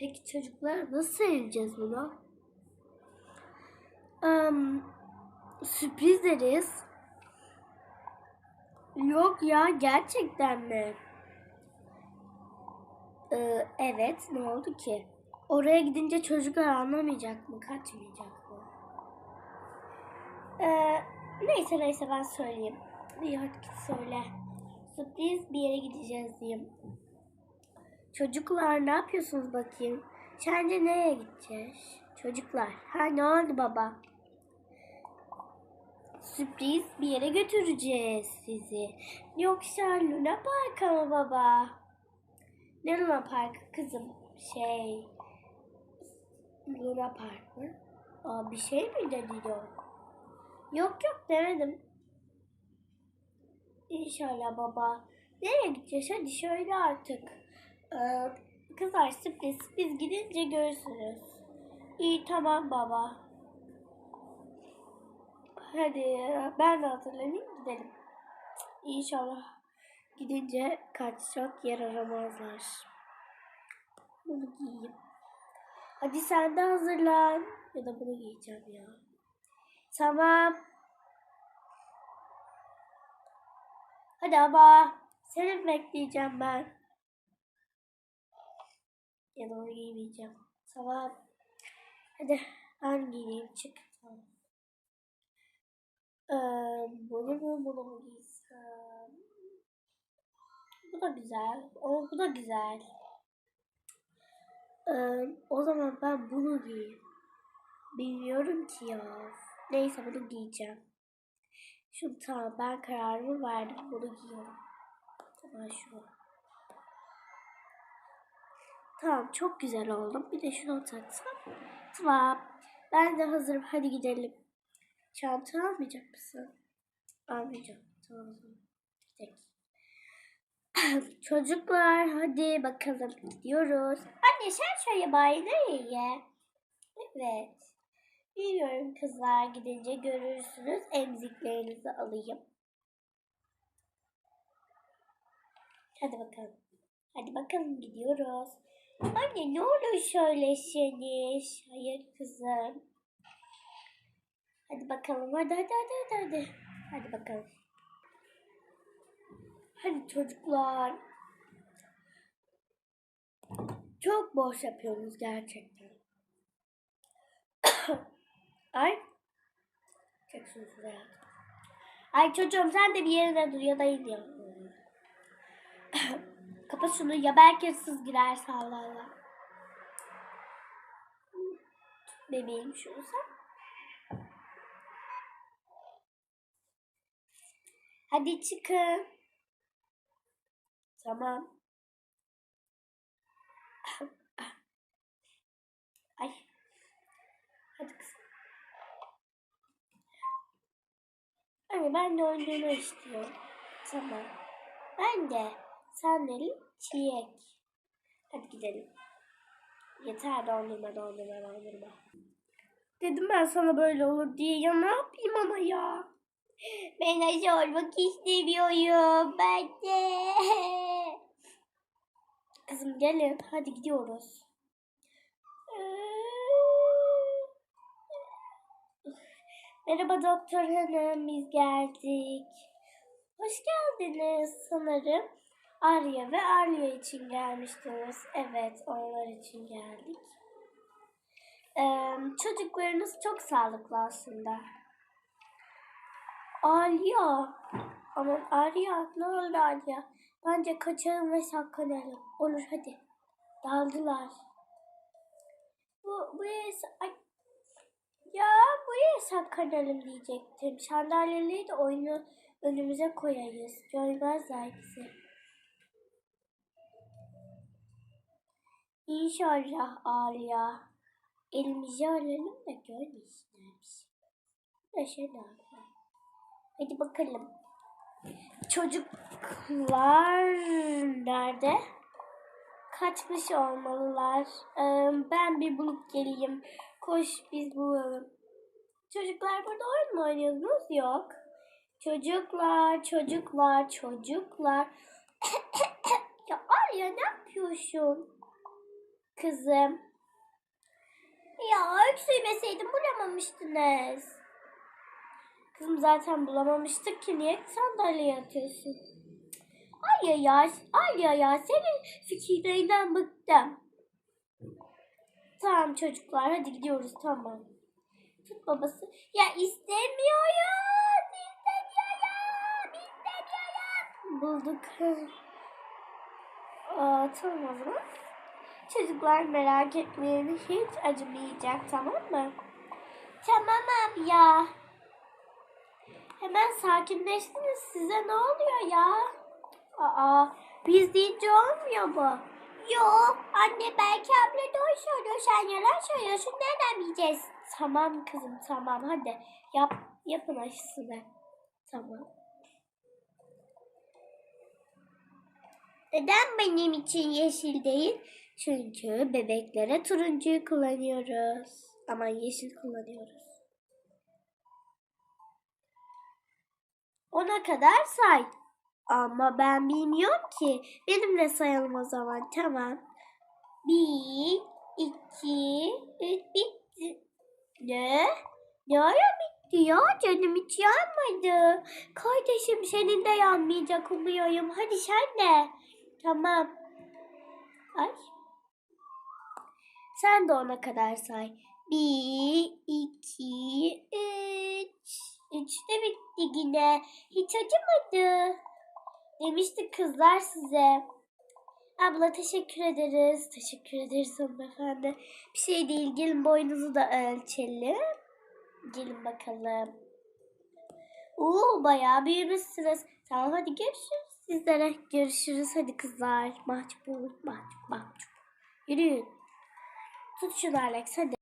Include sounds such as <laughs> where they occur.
Peki çocuklar nasıl seveceğiz bunu? Um, sürpriz deriz. Yok ya gerçekten mi? Ee, evet ne oldu ki? Oraya gidince çocuklar anlamayacak mı? Kaçmayacak mı? Ee, neyse neyse ben söyleyeyim. İyi hadi söyle. Sürpriz bir yere gideceğiz diyeyim. Çocuklar ne yapıyorsunuz bakayım? Sence nereye gideceğiz? Çocuklar. Ha ne oldu baba? Sürpriz bir yere götüreceğiz sizi. Yoksa Luna Park'a mı baba? Ne Luna Park kızım? Şey... Luna Park mı? Aa, bir şey mi dedi o? Yok yok demedim. İnşallah baba. Nereye gideceğiz? Hadi şöyle artık. Ee, kızlar sürpriz. Biz gidince görürsünüz. İyi tamam baba. Hadi ben de hazırlanayım gidelim. İnşallah gidince kaçacak yer aramazlar. Bunu giyeyim. Hadi sen de hazırlan. Ya da bunu giyeceğim ya. Tamam. Hadi ama seni bekleyeceğim ben. Ya da onu giymeyeceğim. Tamam. Hadi ben giyeyim çık. Ee, bunu mu bunu mu giysem? Bu da güzel. O bu da güzel. Ee, o zaman ben bunu giyeyim. Bilmiyorum ki ya. Neyse bunu giyeceğim. Şu tamam ben kararımı verdim. Bunu giyiyorum. Tamam şu. Tamam çok güzel oldum. Bir de şunu taksam. Tamam. Ben de hazırım. Hadi gidelim. Çanta almayacak mısın? Almayacağım. Tamam. Gidelim. <clears throat> Çocuklar hadi bakalım gidiyoruz. Anne sen şöyle bay nereye? Evet. Bilmiyorum kızlar gidince görürsünüz. Emziklerinizi alayım. Hadi bakalım. Hadi bakalım gidiyoruz. Anne ne olur söyleseniz. Hayır kızım. Hadi bakalım hadi hadi hadi. Hadi, hadi bakalım. Hadi çocuklar. Çok boş yapıyorsunuz gerçekten. <coughs> Ay. Çek şunu şuraya. Ay çocuğum sen de bir yerine dur ya da in ya. Kapat şunu ya belki hırsız girer sağlarla. Bebeğim şunu sen. Hadi çıkın. Tamam. <laughs> Ay. Hadi kızım. Anne ben de oyuncunu istiyorum. Tamam. Ben de sandalye çiğek. Hadi gidelim. Yeter dondurma dondurma dondurma. Dedim ben sana böyle olur diye ya ne yapayım ama ya. Ben aşı olmak istemiyorum. Ben de. <laughs> Kızım gelin hadi gidiyoruz. Merhaba doktor hanım biz geldik. Hoş geldiniz sanırım. Arya ve Arya için gelmiştiniz. Evet onlar için geldik. Ee, çocuklarınız çok sağlıklı aslında. Arya. Aman Arya ne oldu Arya? Bence kaçalım ve saklanalım. Olur hadi. Daldılar. Bu, buraya, ay, ya buraya saklanalım diyecektim. Sandalyeleri de oyunu önümüze koyarız. Görmezler bizi. İnşallah Arya. Elimizi alalım da görmesinler bizi. Yaşa yapalım? Hadi bakalım. Çocuklar nerede? Kaçmış olmalılar. Ben bir bulup geleyim. Koş biz bulalım. Çocuklar burada oyun mu oynuyorsunuz? Yok. Çocuklar, çocuklar, çocuklar. <coughs> ya Arya ne yapıyorsun? Kızım. Ya öksürmeseydim bulamamıştınız. Kızım zaten bulamamıştık ki niye sandalyeye atıyorsun? Ay ya ya, ay ya ya senin fikirlerinden bıktım. Tamam çocuklar hadi gidiyoruz tamam. Tut babası. Ya istemiyorum. İstemiyorum. İstemiyorum. Bulduk. Aa, tamam o zaman. Çocuklar merak etmeyin. Hiç acımayacak tamam mı? Tamam abi ya. Hemen sakinleştiniz. Size ne oluyor ya? Aa, biz deyince olmuyor mu? Yok. Anne belki abla doğru söylüyor. Sen yalan söylüyorsun. Nereden bileceğiz? Tamam kızım tamam hadi. Yap, yapın aşısını. Tamam. Neden benim için yeşil değil? Çünkü bebeklere turuncuyu kullanıyoruz. Ama yeşil kullanıyoruz. Ona kadar say. Ama ben bilmiyorum ki. Benimle sayalım o zaman. Tamam. Bir, iki, üç, bitti. Ne? Ne ara bitti ya? Canım hiç yanmadı. Kardeşim senin de yanmayacak umuyorum. Hadi sen de. Tamam. Ay. Sen de ona kadar say. Bir, iki, üç. Üç de bitti yine. Hiç acımadı. Demiştik kızlar size. Abla teşekkür ederiz. Teşekkür ederiz hanımefendi. Bir şey değil. Gelin boyunuzu da ölçelim. Gelin bakalım. Oo bayağı büyümüşsünüz. Tamam hadi görüşürüz sizlere. Görüşürüz hadi kızlar. Mahcup mahcup mahcup. Yürüyün. Tut hadi.